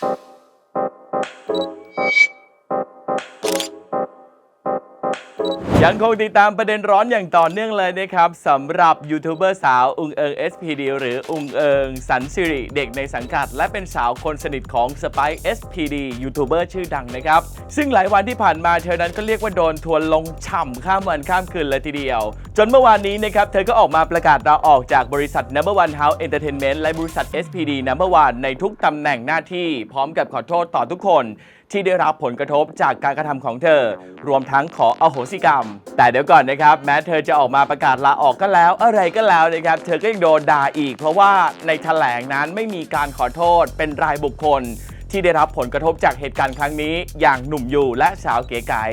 Thank you. ยังคงติดตามประเด็นร้อนอย่างต่อเนื่องเลยนะครับสำหรับยูทูบเบอร์สาวอุงเอิง SPD หรืออุงเอิงสันสิริเด็กในสังกัด และเป็นสาวคนสนิทของสไป SPD ยูทูบเบอร์ชื่อดังนะครับ ซึ่งหลายวันที่ผ่านมาเธอนั้นก็เรียกว่าโดนทวนลงฉ่ำข้ามวันข้ามคืนเลยทีเดียว จนเมื่อวานนี้นะครับ เธอก็ออกมาประกาศลาออกจากบริษัท Number One House Entertainment และบริษัท SPD Number One ในทุกตำแหน่งหน้าที่ พร้อมกับขอโทษต่อทุกคน ที่ได้รับผลกระทบจากการกระทำของเธอ รวมทั้งขออโหสิกรรม แต่เดี๋ยวก่อนนะครับ แม้เธอจะออกมาประกาศลาออกก็แล้ว อะไรก็แล้วนะครับ เธอก็ยังโดนด่าอีก เพราะว่าในแถลงนั้นไม่มีการขอโทษ เป็นรายบุคคล ที่ได้รับผลกระทบจากเหตุการณ์ครั้งนี้ อย่างหนุ่มอยู่และสาวเก๋ไก๋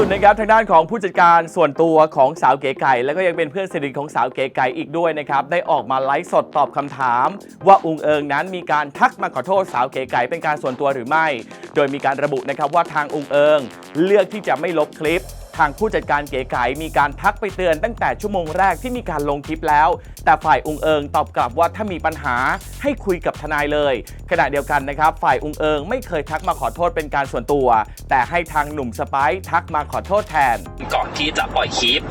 สุดนะครับทางด้านของผู้จัดการส่วนตัวของสาวเก๋ไก่ แล้วก็ยังเป็นเพื่อนสนิทของสาวเก๋ไก่อีกด้วยนะครับได้ออกมาไลฟ์สดตอบคำถาม ว่าอุงเอิงนั้นมีการทักมาขอโทษสาวเก๋ไก่เป็นการส่วนตัวหรือไม่ โดยมีการระบุนะครับว่าทางอุงเอิง เลือกที่จะไม่ลบคลิป ทางผู้จัดการเก๋ไก๋มีการทักไปเตือนตั้งแต่ชั่วโมงแรกที่มีการลงคลิปแล้ว แต่ฝ่ายอุงเอิงตอบกลับว่าถ้ามีปัญหาให้คุยกับทนายเลย ขณะเดียวกันนะครับ ฝ่ายอุงเอิงไม่เคยทักมาขอโทษเป็นการส่วนตัว แต่ให้ทางหนุ่มสไปซ์ทักมาขอโทษแทน ก่อนที่จะปล่อยคลิป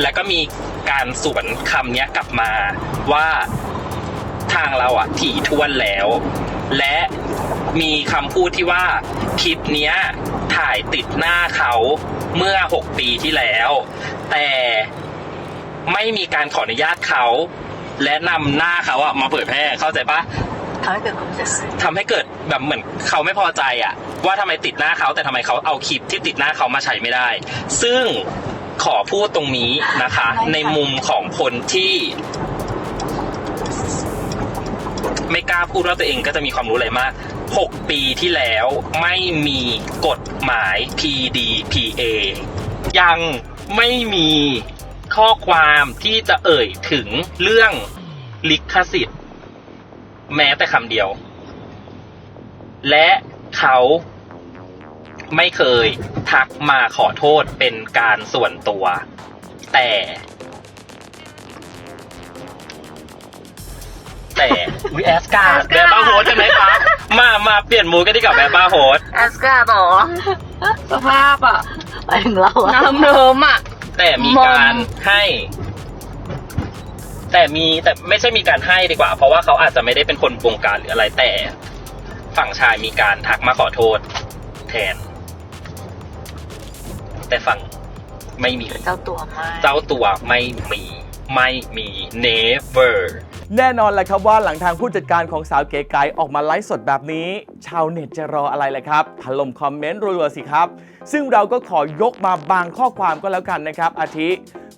แล้วก็มีการสวนคำเนี้ยกลับมาว่าทางเราอะถี่ถ้วนแล้ว มีคำพูดที่ว่าคลิปเนี้ยถ่ายติดหน้าเขาเมื่อ 6 ปีที่แล้ว แต่ไม่มีการขออนุญาตเขา และนำหน้าเขาอะมาเผยแพร่เข้าใจปะทำให้เกิดความรู้สึกทำให้เกิดแบบเหมือนเขาไม่พอใจอะว่าทำไมติดหน้าเขาแต่ทำไมเขาเอาคลิปที่ติดหน้าเขามาใช้ไม่ได้ ซึ่งขอพูดตรงนี้นะคะ ในมุมของคนที่ พูดว่าตัวเองก็จะมีความรู้อะไรมาก 6 ปีที่แล้วไม่มีกฎหมาย PDPA ยังไม่มีข้อความที่จะเอ่ยถึงเรื่องลิขสิทธิ์ แม้แต่คำเดียว และเขาไม่เคยทักมาขอโทษเป็นการส่วนตัว แต่ แต่วิแอสการ์ดแบบบ้าโฮสใช่ไหมคะมามาเปลี่ยนมูดกันดีกว่าแบบบ้าโฮสแอสการ์ดหรอสภาพอะไปถึงเราอะน้ำเนิมอะ แต่มีการให้ แต่มีแต่ไม่ใช่มีการให้ดีกว่า เพราะว่าเขาอาจจะไม่ได้เป็นคนบงการหรืออะไรแต่ ฝั่งชายมีการทักมาขอโทษ แทน แต่ฝั่งไม่มีเลยเจ้าตัวไม่เจ้าตัวไม่มี ไม่มี never แน่นอนแหละครับว่าหลังทางผู้จัดการของสาวเก๋ไก่ออกมาไลฟ์สดแบบนี้ ชาวเน็ตจะรออะไรล่ะครับถล่มคอมเมนต์รัวๆสิครับ ซึ่งเราก็ขอยกมาบางข้อความก็แล้วกันนะครับ อาทิ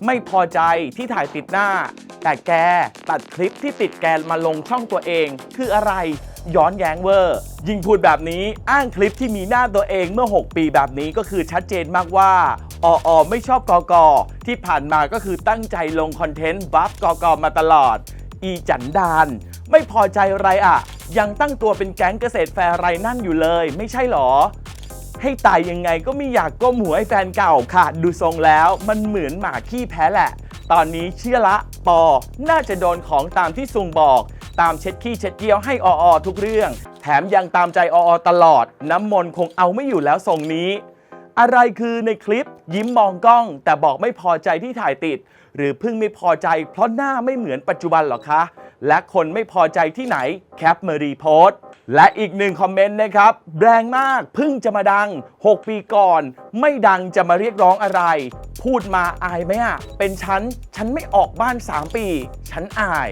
ไม่พอใจที่ถ่ายติดหน้า แต่แกตัดคลิปที่ติดแกมาลงช่องตัวเอง คืออะไรย้อนแย้งเวอร์ ยิงพูดแบบนี้อ้างคลิปที่มีหน้าตัวเองเมื่อ 6 ปีแบบนี้ก็คือชัดเจนมากว่าอออไม่ชอบกอกอที่ผ่านมาก็คือตั้งใจลงคอนเทนต์บัฟกอกอมาตลอด อีจันดาน ไม่พอใจไรอะ ยังตั้งตัวเป็นแก๊งเกษตรแฟร์ไรนั่นอยู่เลย ไม่ใช่หรอ ให้ตายยังไงก็ไม่อยากก้มหัวให้แฟนเก่าค่ะ ดูทรงแล้วมันเหมือนหมาขี้แพ้แหละ ตอนนี้เชื่อละ ปอ น่าจะโดนของตามที่ซุงบอก ตามเช็ดขี้เช็ดเยี่ยวให้อออทุกเรื่อง แถมยังตามใจอออตลอด น้ำมนต์คงเอาไม่อยู่แล้วทรงนี้ อะไรคือในคลิปยิ้มมองกล้อง แต่บอกไม่พอใจที่ถ่ายติด หรือเพิ่งไม่พอใจเพราะหน้าไม่เหมือนปัจจุบันหรอคะ และคนไม่พอใจที่ไหนแคปมารีโพสต์และอีกหนึ่งคอมเมนต์นะครับ แรงมากเพิ่งจะมาดัง 6 ปีก่อน ไม่ดังจะมาเรียกร้องอะไร พูดมาอายไหมอะ เป็นฉัน ฉันไม่ออกบ้าน 3 ปี ฉันอาย